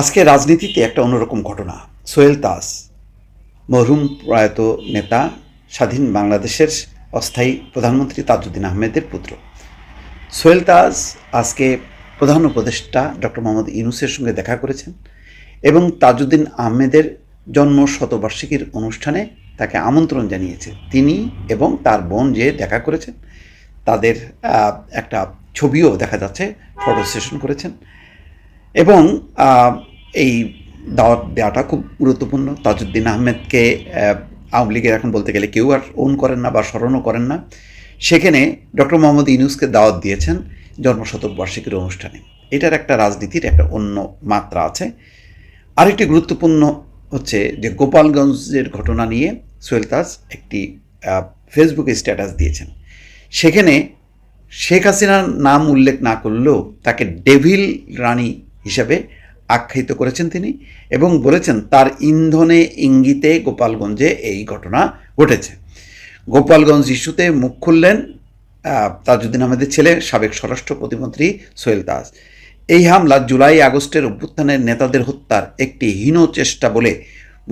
আজকে রাজনীতিতে একটা অন্যরকম ঘটনা। সোহেল তাস মরহুম প্রয়াত নেতা, স্বাধীন বাংলাদেশের অস্থায়ী প্রধানমন্ত্রী তাজউদ্দিন আহমেদের পুত্র। সোহেল তাজ আজকে প্রধান উপদেষ্টা ডক্টর মোহাম্মদ ইউনুসের সঙ্গে দেখা করেছেন এবং তাজউদ্দিন আহমেদের জন্ম শতবার্ষিকীর অনুষ্ঠানে তাকে আমন্ত্রণ জানিয়েছে। তিনি এবং তার বোন যে দেখা করেছেন, তাদের একটা ছবিও দেখা যাচ্ছে ফটো সেশন করেছেন। এবং এই দাওয়াত দেওয়াটা খুব গুরুত্বপূর্ণ। তাজউদ্দিন আহমেদকে আহ, আওয়ামী লীগের এখন বলতে গেলে কেউ আর ওন করেন না বা স্মরণও করেন না। সেখানে ডক্টর মোহাম্মদ ইউনুসকে দাওয়াত দিয়েছেন জন্মশতবার্ষিকীর অনুষ্ঠানে। এটার একটা রাজনীতির একটা অন্য মাত্রা আছে। আরেকটি গুরুত্বপূর্ণ হচ্ছে যে গোপালগঞ্জের ঘটনা নিয়ে সোহেল তাজ একটি ফেসবুকে স্ট্যাটাস দিয়েছেন। সেখানে শেখ হাসিনার নাম উল্লেখ না করলেও তাকে ডেভিল রানী হিসাবে আখ্যায়িত করেছেন তিনি এবং বলেছেন, তার ইন্ধনে ইঙ্গিতে গোপালগঞ্জে এই ঘটনা ঘটেছে। গোপালগঞ্জ ইস্যুতে মুখ খুললেন তাজউদ্দিন আহমেদের ছেলে সাবেক স্বরাষ্ট্র প্রতিমন্ত্রী সোহেল দাস। এই হামলা জুলাই আগস্টের অভ্যুত্থানের নেতাদের হত্যার একটি হীন চেষ্টা বলে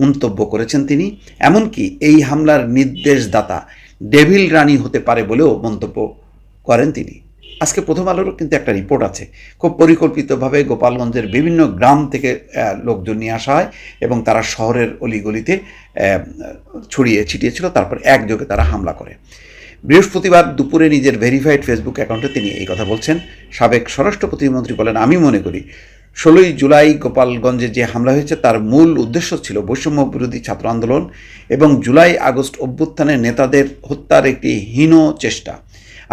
মন্তব্য করেছেন তিনি। এমনকি এই হামলার নির্দেশদাতা ডেভিল রানী হতে পারে বলেও মন্তব্য করেন তিনি। আজকে প্রথম আলোরও কিন্তু একটা রিপোর্ট আছে। খুব পরিকল্পিতভাবে গোপালগঞ্জের বিভিন্ন গ্রাম থেকে লোকজন নিয়ে আসা হয় এবং তারা শহরের অলিগলিতে ছড়িয়ে ছিটিয়েছিল, তারপর একযোগে তারা হামলা করে। বৃহস্পতিবার দুপুরে নিজের ভেরিফাইড ফেসবুক অ্যাকাউন্টে তিনি এই কথা বলছেন। সাবেক স্বরাষ্ট্র প্রতিমন্ত্রী বলেন, আমি মনে করি, ষোলোই জুলাই গোপালগঞ্জে যে হামলা হয়েছে তার মূল উদ্দেশ্য ছিল বৈষম্য বিরোধী ছাত্র আন্দোলন এবং জুলাই আগস্ট অভ্যুত্থানের নেতাদের হত্যার একটি হীন চেষ্টা।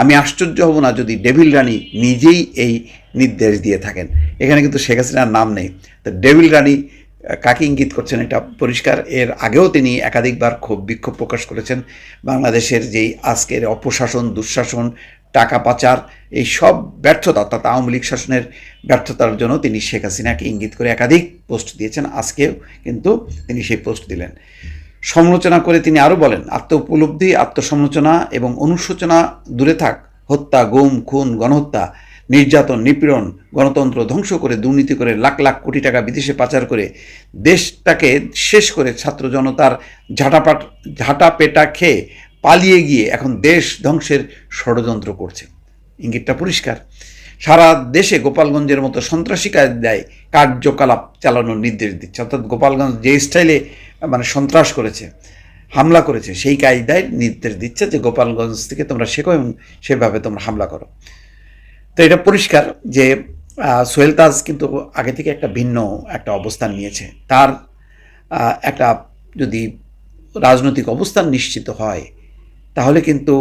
আমি আশ্চর্য হব না যদি ডেভিল রানী নিজেই এই নির্দেশ দিয়ে থাকেন। এখানে কিন্তু শেখ হাসিনার নাম নেই। তো ডেভিল রানী কাকে ইঙ্গিত করছেন এটা পরিষ্কার? এর আগেও তিনি একাধিকবার ক্ষোভ, বিক্ষোভ প্রকাশ করেছেন। বাংলাদেশের যেই আজকের অপশাসন, দুঃশাসন, টাকা পাচার, এই সব ব্যর্থতা, অর্থাৎ আওয়ামী লীগ শাসনের ব্যর্থতার জন্য তিনি শেখ হাসিনাকে ইঙ্গিত করে একাধিক পোস্ট দিয়েছেন। আজকেও কিন্তু তিনি সেই পোস্ট দিলেন। সমালোচনা করে তিনি আরও বলেন আত্ম উপলব্ধি আত্মসমালোচনা এবং অনুশোচনা দূরে থাক। হত্যা, গুম, খুন, গণহত্যা, নির্যাতন, নিপীড়ন, গণতন্ত্র ধ্বংস করে দুর্নীতি করে লাখ লাখ কোটি টাকা বিদেশে পাচার করে দেশটাকে শেষ করে ছাত্র জনতার ঝাঁটাপাট ঝাঁটা পেটা খেয়ে পালিয়ে গিয়ে এখন দেশ ধ্বংসের ষড়যন্ত্র করছে। ইঙ্গিতটা পরিষ্কার। সারা দেশে গোপালগঞ্জের মতো সন্ত্রাসী কাজ দেয় কার্যকলাপ চালানোর নির্দেশ দিচ্ছে। অর্থাৎ গোপালগঞ্জ যে স্টাইলে মানে সন্ত্রাস করেছে, হামলা করেছে, সেই কায়দায় নির্দেশ দিচ্ছে যে গোপালগঞ্জ থেকে তোমরা শেখো এবং সেভাবে তোমরা হামলা করো। তো এটা পরিষ্কার যে সোহেল তাজ কিন্তু আগে থেকে একটা ভিন্ন একটা অবস্থান নিয়েছে। তার একটা যদি রাজনৈতিক অবস্থান নিশ্চিত হয়, তাহলে কিন্তু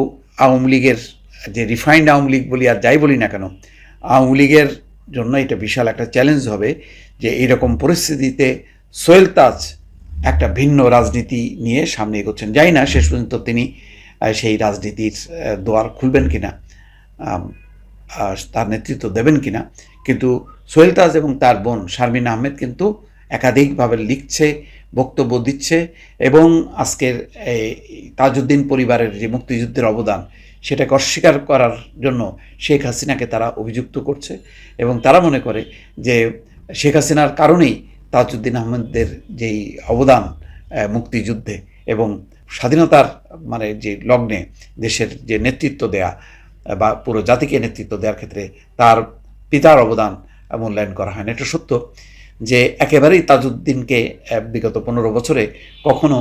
আওয়ামী লীগের যে রিফাইন্ড আওয়ামী লীগ বলি আর যাই বলি না কেন, আওয়ামী লীগের জন্য এটা বিশাল একটা চ্যালেঞ্জ হবে যে এইরকম পরিস্থিতিতে সোহেল তাজ একটা ভিন্ন রাজনীতি নিয়ে সামনে এগোচ্ছেন। যাই না শেষ পর্যন্ত তিনি সেই রাজনীতির দোয়ার খুলবেন কিনা তার নেতৃত্ব দেবেন কিনা। কিন্তু সোহেল তাজ এবং তার বোন শারমিন আহমেদ কিন্তু একাধিকভাবে লিখছে, বক্তব্য দিচ্ছে এবং আজকের তাজউদ্দিন পরিবারের যে মুক্তিযুদ্ধের অবদান সেটাকে অস্বীকার করার জন্য শেখ হাসিনাকে তারা অভিযুক্ত করছে এবং তারা মনে করে যে শেখ হাসিনার কারণেই তাজউদ্দিন আহমেদের যেই অবদান মুক্তিযুদ্ধে এবং স্বাধীনতার মানে যে লগ্নে দেশের যে নেতৃত্ব দেয়া বা পুরো জাতিকে নেতৃত্ব দেওয়ার ক্ষেত্রে তার পিতার অবদান মূল্যায়ন করা হয় না। এটা সত্য যে একেবারেই তাজউদ্দিনকে বিগত পনেরো বছরে কখনো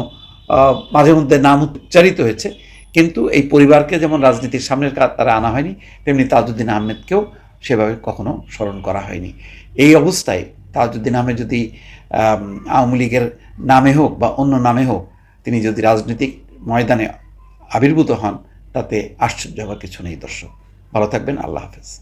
মাঝে মধ্যে নাম উচ্চারিত হয়েছে, কিন্তু এই পরিবারকে যেমন রাজনীতির সামনের কাজ তারা আনা হয়নি, তেমনি তাজউদ্দিন আহমেদকেও সেভাবে কখনো স্মরণ করা হয়নি। এই অবস্থায় তাজউদ্দিন নামে যদি আওয়ামী লীগের নামে হোক বা অন্য নামে হোক, তিনি যদি রাজনৈতিক ময়দানে আবির্ভূত হন, তাতে আশ্চর্য হওয়ার কিছু নেই দর্শক। ভালো থাকবেন, আল্লাহ হাফেজ।